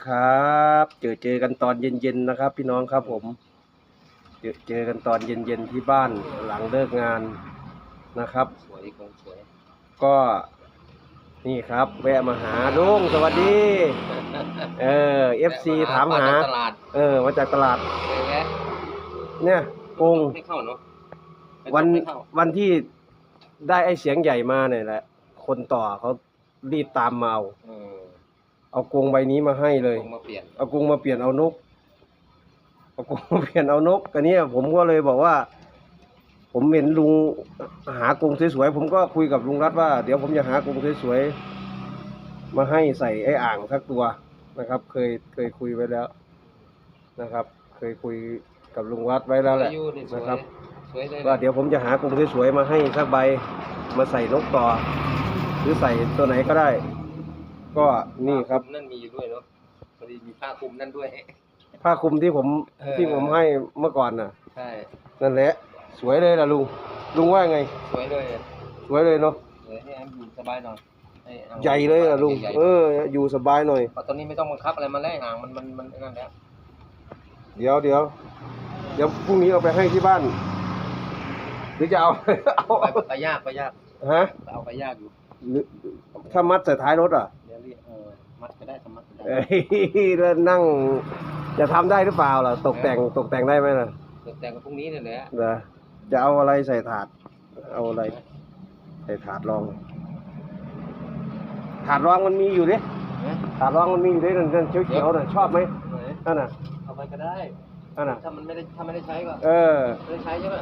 วัสดีครับ เจอเจอกันตอนเย็นๆนะครับ พี่น้องครับผม เจอเจอกันตอนเย็นๆที่บ้านหลังเลิกงานนะครับ สวยคงสวย ก็นี่ครับ แวะมาหาลุงสวัสดี เออเอฟซีถามหา จกตลาดเออมาจากตลาดไปแวะเนี่ยกงไม่เข้าเนาะวันไม่เข้าวันที่ได้ไอ้เสียงใหญ่มาเนี่ยแหละ คนต่อเขารีบตามมาเอา เออ เอากรงใบนี้มาให้เลยคงมาเปลี่ยนเอากรงมาเปลี่ยนเอานก เอากรงมาเปลี่ยนเอานกกันนี้ผมก็เลยบอกว่า ผมเห็นลุงหากรงสวยๆผมก็คุยกับลุงรัฐว่า เดี๋ยวผมจะหากรงสวยๆมาให้ใส่ไอ้อ่างสักตัวนะครับ เคยเคยคุยไว้แล้วนะครับ เคยคุยกับลุงวัดไว้แล้วแหละอายุนี่สวยนะครับ สวยเลยว่าเดี๋ยวผมจะหากรงสวยๆมาให้สักใบมาใส่นกต่อ หรือใส่ตัวไหนก็ได้ ก็นี่ครับ นั่นมีอยู่ด้วยเนาะพอดีมีผ้าคลุมนั่นด้วย ผ้าคลุมที่ผมเออ ที่ผมให้เมื่อก่อนน่ะ ใช่ นั่นแหละ สวยเลยล่ะลุง ลุงว่าไง สวยเลยสวยเลยเนาะสวยให้อยู่สบายหน่อยห้อาใหญ่เลยล่ะลุง ใหญ่ๆเออ อยู่สบายหน่อย เพราะตอนนี้ไม่ต้องบังคับอะไรมาแล้วอ่างมันมันมันนั่นแล้วเดี๋ยวเดี๋ยวเดี๋ยวพรุ่งนี้เอาไปให้ที่บ้าน หรือจะเอา เอาไปไปยากไปยากฮะ เอาไปยากอยู่หรือถ้ามัดใส่ท้ายรถอะ มัดก็ได้ทำมัดก็ได้เอ้ยแล้วนั่ง จะทำได้หรือเปล่าล่ะ ตกแต่งตกแต่งได้ไหมล่ะตกแต่งกับพรุ่งนี้นี่แหละเดี๋ยวจะเอาอะไรใส่ถาด เอาอะไร ใส่ถาดรอง ถาดรองมันมีอยู่ดินะถาดรองมันมีอยู่ดินั่นนั่นเขียวๆน่ะชอบไหมไหนนั่นน่ะเอาไปก็ได้ นั่นน่ะถ้ามันไม่ได้ถ้าไม่ได้ใช้ก็เออ ไม่ได้ใช้ใช่ไหม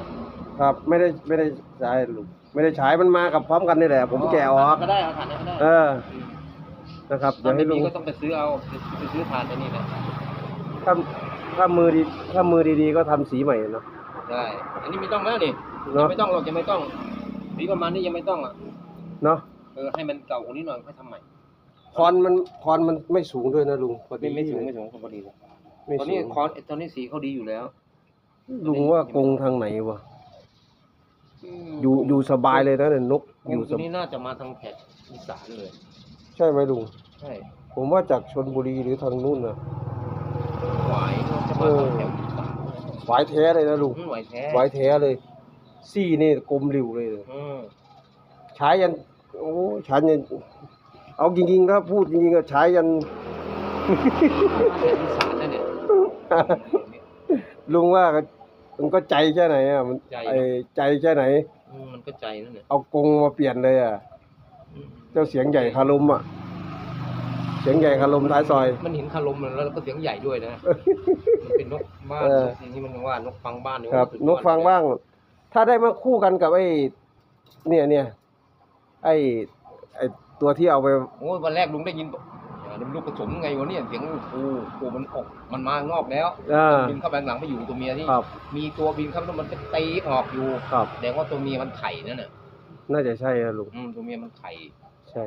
ครับไม่ได้ไม่ได้ใช้ลูกไม่ได้ใช้มันมากับพร้อมกันนี่แหละ ผมแกะออก ก็ได้เอาถ่านก็ได้เออ นะครับเดี๋ถ้ายวไม่ให้ลุมีงก็ต้องไปซื้อเอาไปซื้อถ่านไอ้นี่แหละถ้าถ้ามือดีถ้ามือดีๆ ก็ทำสีใหม่เนาะได้อันนี้ไม่ต้องแล้วนี่เนาะยังไม่ต้องหรอกยังไม่ต้องสีประมาณนี้ยังไม่ต้องอะเนาะเออให้มันเก่ากว่านี้หน่อยค่อยทำใหม่คอนมันคอนมันไม่สูงด้วยนะลุงพอดีไม่ไม่ถึงไม่ถึงพอดีเลยไม่ตอนสูนี้งคอนตอนนี้สีเขาดีอยู่แล้วลุงว่ากรงทางไหนวะอยู่อยู่สบายเลยนะเนี่ยนกออยู่ยู่สตัวบายนี้น่าจะมาทางแถบอีสานเลย ใช่ไหมลุง ใช่ผมว่าจากชนบุรีหรือทางนู่นนะหวายน่าจะมาทางแถวอีสานหวายแท้เลยนะลุงอืมหวายแท้หวายแท้เลย ซี่นี่กลมหลิวเลยอืมใช้ยัน โอ้ใช้ยันเอาจริงๆถ้าพูดจริงๆก็ใช้ยันอีสานนั่นเนี่ยลุงว่าก็มันก็ใจแค่ไหนอะมันใจ ไอ้ใจแค่ไหน อืมมันก็ใจนั่นเนี่ยเอากรงมาเปลี่ยนเลยอะอืม เจ้าเสียงใหญ่คารุมอะ เสียงใหญ่คารุมท้ายซอย มันเห็นคารมแล้วก็เสียงใหญ่ด้วยนะ มันเป็นนกบ้านเออ อย่างนี้มันว่านกฟังบ้านนี่ครับสุดยนอดกฟังบ้าง ถ้าได้มาคู่กันกับไอ้เนี่ยเนี่ยไอ้ไอ้ตัวที่เอาไป โอ้ยวันแรกลุงได้ยินบอกอ่านี่มันลูกผสมไงวะเนี่ยเสียงโอ้โหโอ้โหมันออกมันมางอกแล้วอ่าบินเข้าไปข้างหลังไปอยู่ตัวเมียที่ ครับมีตัวบินเข้าไปแล้วมันก็ตีออกอยู่ครับ แสดงว่าตัวเมียมันไข่นั่นน่ะน่าจะใช่นะลุงอืมตัวเมียมันไข่ ใช่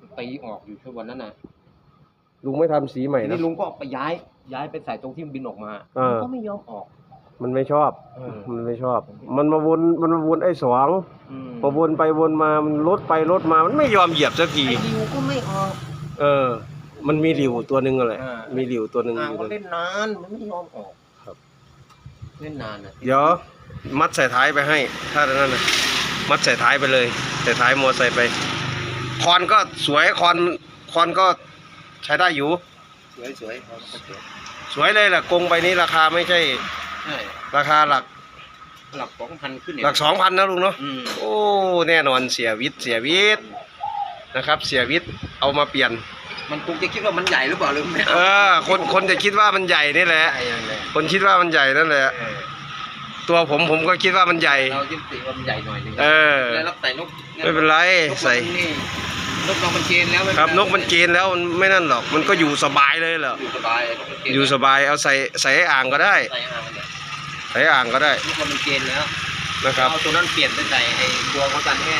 มันตีออกอยู่ช่วงวันนั้นน่ะลุงไม่ทำสีใหม่ทีนะนี้ลุงก็ไปย้าย ย้ายไปใส่ตรงที่มันบินออกมาอ่ามันก็ไม่ยอมออก มันไม่ชอบ เออ มันไม่ชอบ มันมาวนมันมาวนไอ้สองอืมพอวนไปวนมามันลดไปลดมามันไม่ยอมเหยียบสักที ไอ้ดิวก็ไม่ออก เออ มันมีหลิวตัวหนึ่งอะไรอ่ามีหลิวตัวหนึ่งออ่างยู่ก็ตรงเล่นนานมันไม่ยอมออกครับ เล่นนานนะเดี๋ยวมัดใส่ท้ายไปให้ ถ้านั้นนะมัดใส่ท้ายไปเลย ใส่ท้ายมอใส่ไป คอนก็สวยคอนคอนก็ใช้ได้อยู่ สวยสวยเขาก็สวยสวยเลยแหละกรงใบนี้ราคาไม่ใช่ ใช่ราคาหลักหลักสองพันขึ้นเนี่ยหลักสองพันนะลุงเนาะอืมโอ้แน่นอนเสียวิทย์เสียวิทย์นะครับ เสียวิทย์เอามาเปลี่ยน มันคงจะคิดว่ามันใหญ่หรือเปล่าหรือไม่เออ คนคนจะคิดว่ามันใหญ่นี่แหละใหญ่ยังไงคนคิดว่ามันใหญ่นั่นแหละเออตัวผมผมก็คิดว่ามันใหญ่ เราคิดสิว่ามันใหญ่หน่อยนึงเออ แล้วรับใส่นก ไม่เป็นไรนกใส่มันนี่นกเรามันเกณฑ์แล้วไม่เป็ครับไรนกมันเกณฑ์แล้วมันไม่นั่นหรอก มันก็อยู่สบายเลยเหรออยู่สบายนกมันเกณฑ์อยู่สบายเอาใส่ใส่อ่างก็ได้ ใส่อ่างมันเนี่ยใส่อ่างก็ได้นกเรามันเกณฑ์แล้วนะครับเอาตัวนั้นเปลี่ยนไปใส่ไอ้ตัวเขาจันแห่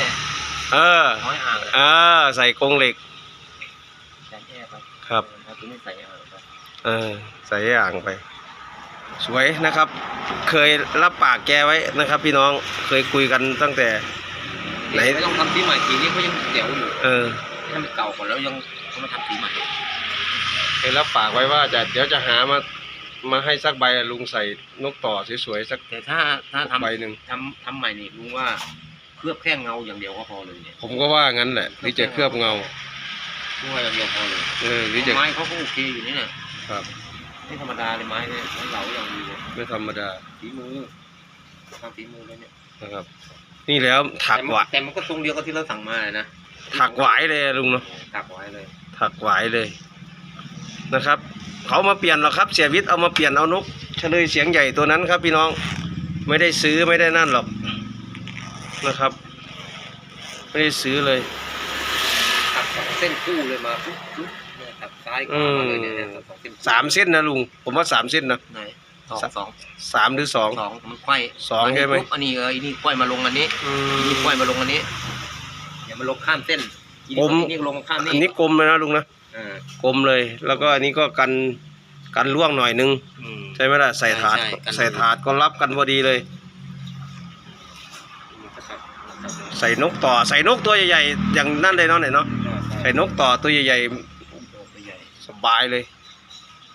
เออน้อยอ่างเออ ใส่กรงเหล็กจันแห่ไปครับเอาตัวนี้ใส่อ่างไปเออใส่อ่างไป สวยนะครับ เคยรับปากแกไว้นะครับ พี่น้องเคยคุยกันตั้งแต่ ไหนไม่ต้องทำสีใหม่สีนี้เขายังเสียวอยู่เออให้มันเก่าก่อนแล้วยังเขามาทำสีใหม่คยรับปากไว้ว่าจะเดี๋ยวจะหามามาให้สักใบอะลุงใส่นกต่อสวยๆสัก แต่ถ้าถ้าทำใบหนึ่ง ทำทำใหม่นี่ลุงว่าเคลือบแค่เงาอย่างเดียวก็พอเลยเนี่ยผมก็ว่างั้นแหละหรือจะเคลือบเงาลุงว่าอย่างเดียวพอเลยเออหรือจะไม้เขาก็โอเคอยู่นี่เนี่ยครับไม่ธรรมดาเลยไม้เนี่ยไม้เหลาอย่างดีเลยไม่ธรรมดาฝีมือทำฝีมือเลยเนี่ยนะครับ นี่แล้วถักแต่มันหวายแต่มันก็ทรงเดียวกับที่เราสั่งมานะถักหวายเลยลุงเนาะตักไว้เลยถักหวายเลยนะครับ เขามาเปลี่ยนหรอกครับ เสียวิทย์เอามาเปลี่ยนเอานกเฉลยเสียงใหญ่ตัวนั้นครับ พี่น้องไม่ได้ซื้อไม่ได้นั่นหรอกนะครับ ไม่ได้ซื้อเลยตักสองเส้นคู่เลยมาปุ๊บปุ๊บเนี่ยตักซ้ายขวามาเลยเนี่ยเนี่ยตักสองเส้นคู่สามเส้นนะลุง ผมว่าสามเส้นนะ ไหน สองสองสามหรือสอง สองมันไขว้สองใช่ไหม ปุ๊บอันนี้เอออันนี้ไขว้มาลงอันนี้อือันนี้ไขว้มมาลงอันนี้อย่ามาลงข้ามเส้นอีนี่ผมอีนี่ลงข้ามอันนี่นี้กลมเลยนะลุงนะอ่ากลมเลย แล้วก็อันนี้ก็กันกันล่วงหน่อยนึง อืม ใช่ไหมล่ะใส่ถาดใช่กัน ใส่ถาดก็รับกันพอดีเลย ใส่นกต่อใส่นกตัวใหญ่ๆอย่างนั่นเลยเนาะไหนเนาะใส่นกต่อตัวใหญ่ๆ สบายเลย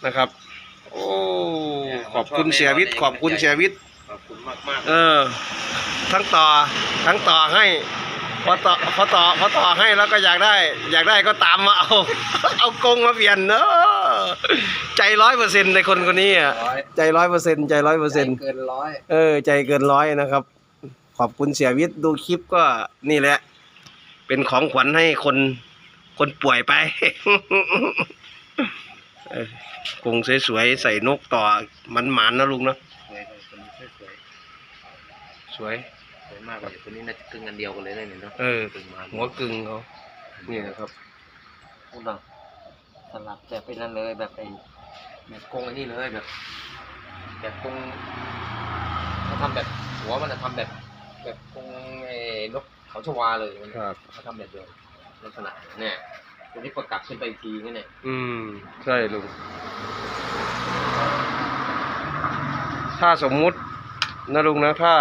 นะครับ โอ้ขอบคุณเสียวิทย์ขอบคุณเสียวิทย์ขอบคุณมากมากเออ ทั้งต่อทั้งต่อให้พอต่อพอต่อพอต่อให้แล้วก็อยากได้ อยากได้ก็ตามมาเอา เอากรงมาเปลี่ยนเนอะใจร้อยเปอร์เซ็นต์ในคนคนนี้อะร้อยใจร้อยเปอร์เซ็นต์ใจร้อยเปอร์เซ็นต์เกินร้อยเออ ใจเกินร้อยนะครับ ขอบคุณเสียวิทย์ดูคลิปก็นี่แหละ เป็นของขวัญให้คนคนป่วยไปเออ กรงสวยๆใส่นกต่อมันหมานๆนะลุงเนาะสวยเลยตัวนี้สวยสวยสวยมากเลยตัวนี้น่าจะครึ่งกันเดียวกันเลยนะเนี่ยเนาะเออครึ่งมาหัวกึ่งเขานี่นะครับพูดหน่อยสลับแบบเป็นนั่นเลยแบบไอ้แบบกรงอันนี้เลยแบบแบบกรงเขาทำแบบหัวมันอะทำแบบ แบบกรงไอ้นกเขาชวาเลยมันครับเขาทำแบบเดียวลักษณะเนี่ย ตัวนี้ประกลับขึ้นไปอีกทีนี่เนี่ยอืม ใช่ลุง ถ้าสมมุตินะลุงนะถ้า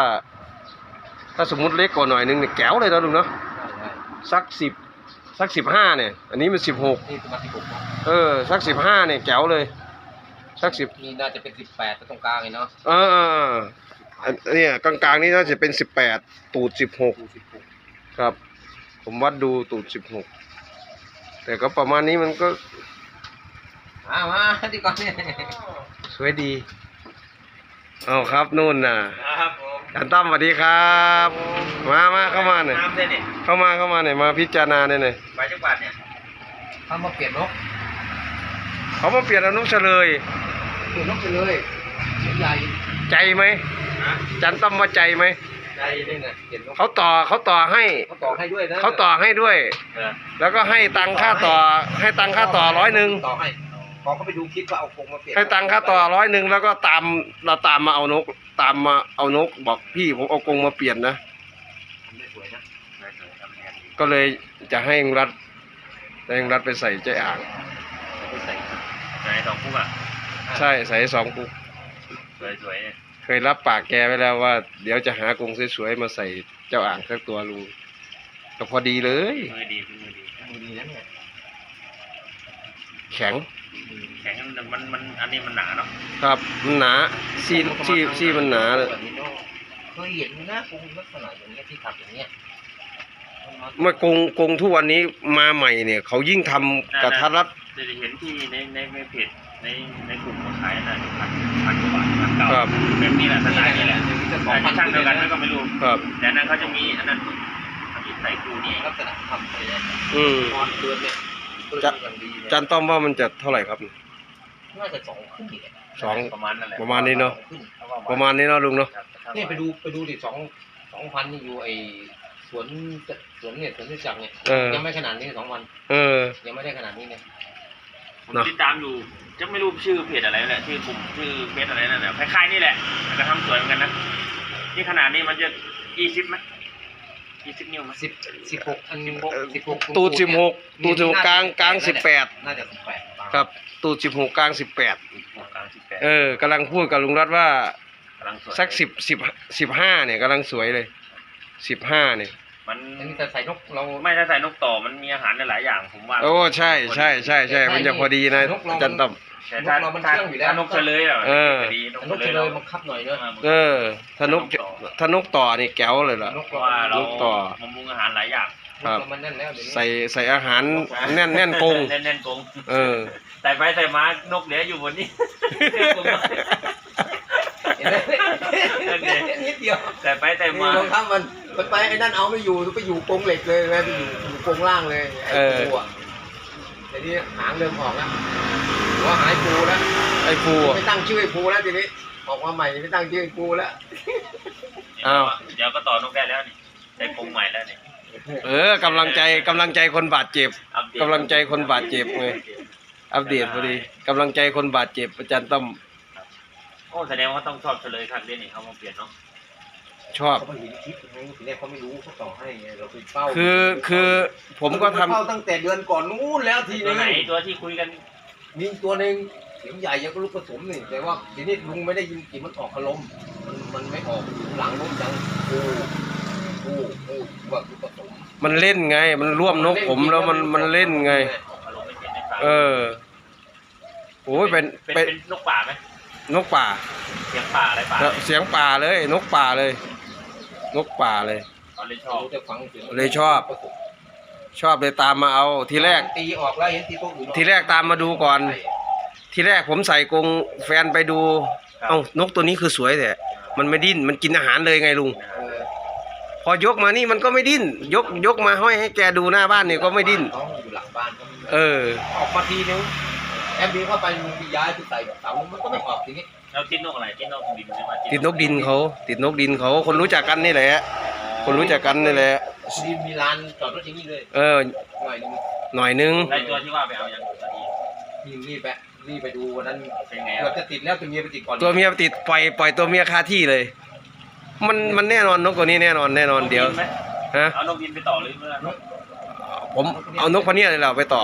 ถ้าสมมุติเล็กกว่าหน่อยนึงเนี่ยแก้วเลยนะลุงเนาะใช่ใช่สักสิบสักสิบห้าเนี่ย อันนี้มันสิบหกนี่คือมาที่ผมเออ สักสิบห้าเนี่ยแก้วเลย สักสิบนี่น่าจะเป็นสิบแปดตรงกลางเลยเนาะเออเออเอออันเนี่ยกลางๆนี่น่าจะเป็นสิบแปดตูดสิบหกดูสิบหกครับ ผมวัดดูตูดสิบหก แต่ก็ประมาณนี้มันก็มามาดีก่อนเนี่ยสวยดีเอาครับนู่นน่ะครับผมอาจารย์ตั้มสวัสดีครับ มามาเข้ามาหน่อยน้ำเลยเนี่ยเข้ามาเข้ามาหน่อยมาพิจารณาหน่อยหน่อยใบจังหวัดเนี่ยทำมาเปลี่ยนนกเขามาเปลี่ยนอนุเฉลยเปลี่ยนนกไปเลยเสียงใหญ่ใจไหมนะอาจารย์ตั้มว่าใจไหม ใจนี่ไงเปลี่ยนนกเขาต่อเขาต่อให้เขาต่อให้ด้วยนะเขาต่อให้ด้วย เออแล้วก็ให้ตังค่าต่อ ให้ตังค่าต่อร้อยหนึ่งต่อให้พอเขาไปดูคลิปว่าเอากรงมาเปลี่ยนให้ตังค่าต่อร้อยหนึ่งแล้วก็ตามเราตามมาเอานก ตามมาเอานกบอกพี่ผมเอากรงมาเปลี่ยนนะ ทำได้สวยนะได้สวยทำงานดีก็เลยจะให้รัฐให้รัฐไปใส่ใจอ่าง ไปใส่ไหนสองคุกอะใช่ใส่สองกุกสวยๆเนี่ย เคยรับปากแกไว้แล้วว่า เดี๋ยวจะหากรงสวยๆมาใส่เจ้าอ่างสักตัวลุงก็พอดีเลย มือดีมือดีมือดีนะเนี่ยแข็งแข็งมันมันมันอันนี้มันหนาเนาะครับมันหนาซีนซีซีมันหนาเลยแบบนี้เนอะเคยเห็นนะกรงลักษณะอย่างเงี้ยที่ขับอย่างเงี้ยมันมาเมื่อกรงกรงทุกวันนี้มาใหม่เนี่ย เขายิ่งทำกระทัดรัดจะเห็นที่ในในในเพจในในกลุ่มเขาขายน่ะพันพันกว่าบาทพัน เก้าครับ แบบนี้แหละสไตล์นี้แหละอย่างนี้จะสอแต่งพันที่ช่างเดียวกันนั่นก็ไม่รู้ ครับ แต่นั้นเขาจะมีอันนั้นเขาจะใส่กูนี่ลักษณะทำไปเนี่ยอืม นอนเดือนเนี่ยจะอย่างดีเลยจันต้อมว่ามันจะเท่าไหร่ครับ น่าจะสองขึ้นอีกอะสอง ประมาณนั่นแหละประมาณนี้เนาะ ขึ้นประมาณนี้เนาะลุงเนาะครับครับเนี่ยไปดูไปดูดิสองสองพันนี่อยู่ไอสวนสวนเนี่ยสวนที่จักรเนี่ยเออ ยังไม่ขนาดนี้สองวันเออ ยังไม่ได้ขนาดนี้เนี่ย ผมเนอะติดตามอยู่จะไม่รู้ชื่อเพจอะไรแหละชื่อกลุ่มชื่อเพจอะไรนั่นแหละคล้ายๆนี่แหละแต่ก็ทำสวยเหมือนกันนะนี่ขนาดนี้มันจะยี่สิบไหมยี่สิบนิ้วไหมสิบสิบหกอันสิบหกสิบหกตูดสิบหกตูดสิบหกกลางกลางสิบแปดน่าจะสิบแปดครับ ตูดสิบหกกลางสิบแปดหัวกลางสิบแปดเออกำลังพูดกับลุงรัฐว่ากำลังสวยสักสิบสิบสิบห้าเนี่ยกำลังสวยเลยสิบห้าเนี่ย มันอันนี้จะใส่นกเรา ไม่ถ้าใส่นกต่อมันมีอาหารหลายๆอย่างผมว่าโอ้ใช่ใช่ใช่ใช่มันจะพอดีนะอาจันต้อม แต่ถ้านกเรามันถ้าเชื่องอยู่แล้ว ถ้านกเฉลยอะเออ จะดีนกนกเฉเฉลลยยบังคับหน่อยเนอะเออถ้านกถ้านกต่อนี่แก้วเลยล่ะ นกเพเราราะว่าเรานกต่อ บำรุงอาหารหลายอย่างนกเรามันนั่นแล้วเดี๋ยวนี้ใส่ใส่อาหารแน่นแน่นกงแน่นแน่นๆกงเออแต่ไปใส่มานกเหลืออยู่บนนี้กงน้อยเห็นไหมนิดเดียวแต่ไปแต่นี่มารองเท้ามัน มันไปไอ้นั่นเอาไม่อยู่ไปอยู่กรงเหล็กเลยไงไปอยู่อยู่กรงล่างเลยไอ้ปูอะแต่นี่หางเริ่มออกแล้วหัวหายปูแล้วไอ้ฟูอะไม่ตั้งชื่อไอ้ปูแล้วทีนี้ออกมาใหม่ไม่ตั้งชื่อไอ้ปูแล้วอ้าวเดี๋ยวก็ต่อนกได้แล้วนี่ได้กงใหม่แล้วนี่เออกำลังใจกำลังใจคนบาดเจ็บอัปเดตกำลังใจคนบาดเจ็บไงอัปเดตพอดีกำลังใจคนบาดเจ็บอาจารย์ต้อมโอ้แสดงว่าต้องชอบเฉลยคันเล่นนี่เขามาเปลี่ยนเนาะ ชอบ เขาไม่เห็นคลิปไงทีแรกเขาไม่รู้เขาต่อให้ไงเราไปเฝ้าคือคือผมก็ทำเฝ้าตั้งแต่เดือนก่อนนู้นแล้วทีตัวนึงไหนตัวที่คุยกันมีตัวหนึ่งเสียงใหญ่ยังก็ลูกผสมนี่แต่ว่าทีนี้ลุงไม่ได้ยินกลิ่นมันออกคารมมันมันไม่ออกอยู่หลังนู้นยังโอ้โอ้โอ้ว่าลูกผสมมันเล่นไง มันร่วมนกผมแล้วมันมันเล่นไง อารมณ์ไม่เปลี่ยนในสายเออโอ้ยเป็นเป็นเป็นเป็นนกป่าไหมนกป่า เสียงป่าอะไรป่าเสียงป่าเลย นกป่าเลย นกป่าเลยเขาเลยชอบรู้แต่ฟังเสียงเลยชอบ ชอบเลยตามมาเอาทีแรก ตีออกแล้วเห็นตีตัวอื่นออกทีแรกตามมาดูก่อน ทีแรกผมใส่กรงแฟนไปดู เอ้านกตัวนี้คือสวยแต่มันไม่ดิ้นมันกินอาหารเลยไงลุง เออพอยกมานี่มันก็ไม่ดิ้น ยกยกมาห้อยให้แกดูหน้าบ้านนี่ก็ไม่ดิ้น เขาอยู่หลังบ้านเขาเออ ออกมาทีนึงแอมบีเข้าไปลุงไปย้ายไปใส่เสามันก็ไม่ออกทีนี้ แล้วติดนกอะไรติดนกดินใช่ไหมติดนกดินเขาติดนกดินเขาคนรู้จักกันนี่แหละ คนรู้จักกันนี่แหละดีมีลานจอดรถอย่างนี้เลยเออ หน่อยนึงหน่อยนึงได้ตัวที่ว่าไปเอาอย่างตอนนี้รีบรีบไปรีบไปดูวันนั้นเป็นไงเกือบจะติดแล้วตัวเมียไปติดก่อนตัวเมียติดปล่อยปล่อยตัวเมียคาที่เลย มันมันแน่นอนนกตัวนี้แน่นอนแน่นอนเดี๋ยวไหมฮะเอานกดินไปต่อหรือเมื่อนกผมเอานกพะเนียดเลยเราไปต่อ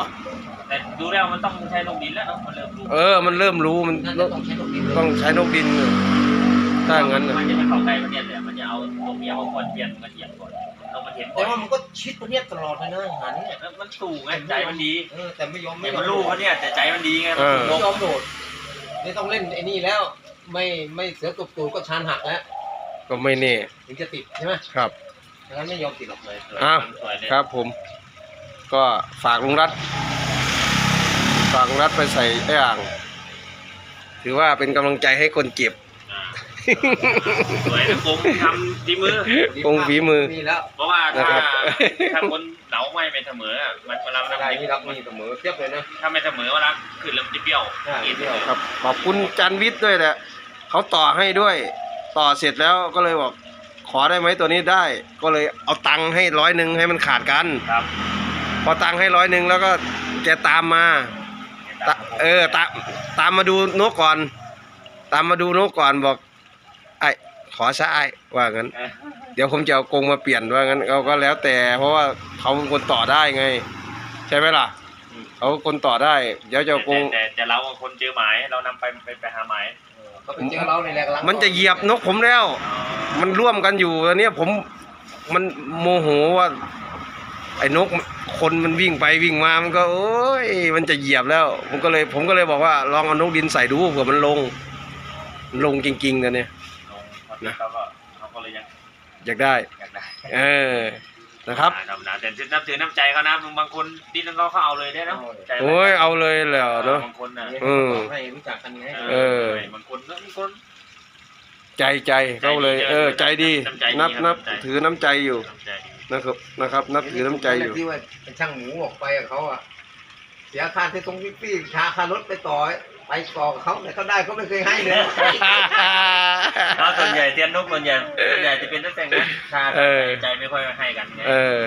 แต่ดูแล้วมันต้องใช้นกดินแล้วเนาะมันเริ่มรู้เออ มันเริ่มรู้มันน่าจะต้องใช้ตรงนี้ต้องใช้นกดินถ้างั้นน่ะมันจะไม่เข้าใกล้มันเนี่ยแต่มันจะเอาตัวเมียเขาควนเทียนมันเหยียบก่อนเรามันเห็นก่อแต่นว่ามันก็ชิดตัวเนี้ยตลอดเลยนะหาเนี่ยมันสู่ไงใจมันดีเออแต่ไม่ยอมเห็นมันลูกเขาเนี่ยแต่ใจมันดีไงเออไม่ยอมโดดนี่ต้องเล่นไอ้นี่แล้ว ไม่ไม่เสือกบตูดก็ชานหักแล้วก็ไม่แน่ถึงจะติดใช่ไหมครับ งั้นไม่ยอมติดหรอกเลยสวยอ้าว สวยเลย ครับผม ก็ฝากลุงรัฐ ฝากลุงรัฐไปใส่ไอ้อ่าง ถือว่าเป็นกำลังใจให้คนเจ็บอ่าสวยนะผมทำดีมือ คงฝีมือ มีแล้วเพราะว่าถ้านะครับ ถ้าคนเหนาไม่เป็นเสมออะมันเวลามันอะไรทำนี่รับมีเสมอเทียบเลยนะ ถ้าไม่เสมอเวลาขึ้นแล้วมันจะเปรี้ยวใช่กินเปรี้ยว ครับ ขอบคุณจันวิทย์ด้วยแหละเขาต่อให้ด้วย ต่อเสร็จแล้วก็เลยบอกขอได้ไหมตัวนี้ได้ ก็เลยเอาตังค์ให้ร้อยหนึ่งให้มันขาดกัน ครับ พอตังค์ให้ร้อยหนึ่งแล้วก็แกตามมา ตะเออตามตามมาดูนกก่อน ตามมาดูนกก่อนบอก ไอ้ขอซะไอ้ว่างั้นเออเดี๋ยวผมจะเอากรงมาเปลี่ยนว่างั้นเขาก็แล้วแต่ เพราะว่าเขาเป็นคนต่อได้ไง ใช่ไหมล่ะเขาคนต่อได้ เดี๋ยวจะเอากรงแต่แต่แต่เราคนเจอหมายเรานำไปไปไปหาหมายเขาไปเจอเราในแหละกำลังมันจะเหยียบนกผมแล้ว มันร่วมกันอยู่ตอนเนี้ยผมมันโมโหว่าไอ้นกคนมันวิ่งไปวิ่งมามันก็โอ้ยมันจะเหยียบแล้วผมก็เลยผมก็เลยบอกว่าลองเอานกดินใส่ดูเผื่อมันลงมันลงจริงๆนะเนี่ยลงเขาก็เขาก็เลยยังอยากได้อยากได้เออนะครับธรรมดาแต่นับถือน้ำใจเขานะบางคนดินเขาเขาเอาเลยได้เนาะใจมันโอ้ยเอาเลยแหล้วเนาะบางคนน่ะอืมให้รู้จักกันไงเออบางคนก็บางคนใจใจเขาเลย เออ ใจดีน้ำใจดีนับครับนับน้ำใจถือน้ำใจอยู่ น้ำใจดีนะครับนะครับ นับถือน้ำใจอยู่ ที่ว่าเป็นช่างหมูออกไปกับเขาอะเสียค่าที่ตรงพี่พี่ค่าค่ารถไปต่อไปต่อกับเขาแต่เขาได้เขาไม่เคยให้เลยแล้วส่วนใหญ่เตียนนกส่วนใหญ่ส่วนใหญ่จะเป็นตั้งแต่งานชาติเออ ใจไม่ค่อยให้กันไง เออ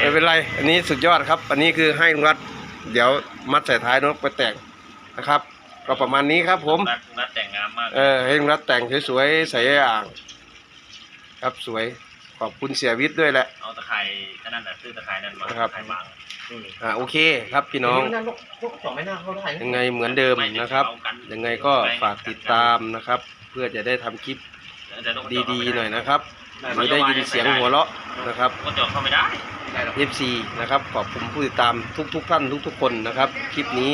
ไม่เป็นไร อันนี้สุดยอดครับ อันนี้คือให้ลุงรัด เดี๋ยวมัดใส่ท้ายนกไปแต่งนะครับ ก็ประมาณนี้ครับผมนัดนัดแต่งงานมาก เออให้ลุงรัดแต่งสวยๆใส่อ่าง ครับสวย ขอบคุณเสียวิทย์ด้วยแหละ เอาตะไคร้นั่นน่ะซื้อตะไคร้นั่นมาครับ ตะไคร้บางอ่าโอเคครับพี่น้องนั่นลูกพวกสองไม่น่าเข้าได้นะยังไงเหมือนเดิมนะครับ ยังไงก็ฝากติดตามนะครับ เพื่อจะได้ทำคลิปดีๆหน่อยนะครับไม่ได้ยินเสียงหัวเราะนะครับ ก็จอดเข้าไม่ได้ ได้หรอก FC นะครับขอบคุณผู้ติดตามทุกๆท่านทุกๆคนนะครับ คลิปนี้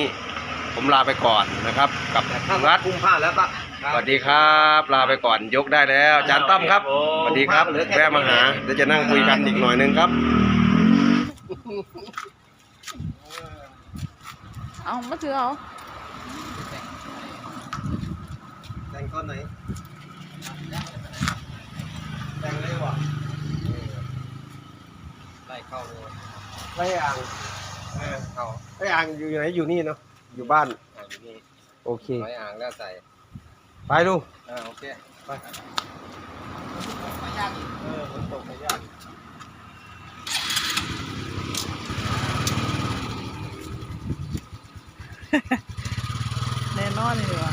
ผมลาไปก่อนนะครับ กับแต่ลุถ้างรัฐกุมผ้าแล้วก็ สวัสดีครับ ลาไปก่อนยกได้แล้วอาจารย์ตั้มครับสวัสดีครับแวะมาหาเดี๋ยวจะนั่งคุยกันอีกหน่อยนึงครับ เอามาถือเอาแต่งตอนไหนแต่งเลยว่ะไล่เข้าเลยไอ้อ่างเข้าไอ้อ่างอยู่ไหนอยู่นี่เนาะอยู่บ้านอ่างอยู่นี่โอเคร้อยอ่างแล้วใส่ ไปดูอ่าโอเค ไปเออฝนตกไม่ยากแน่นอนเลยว่ะ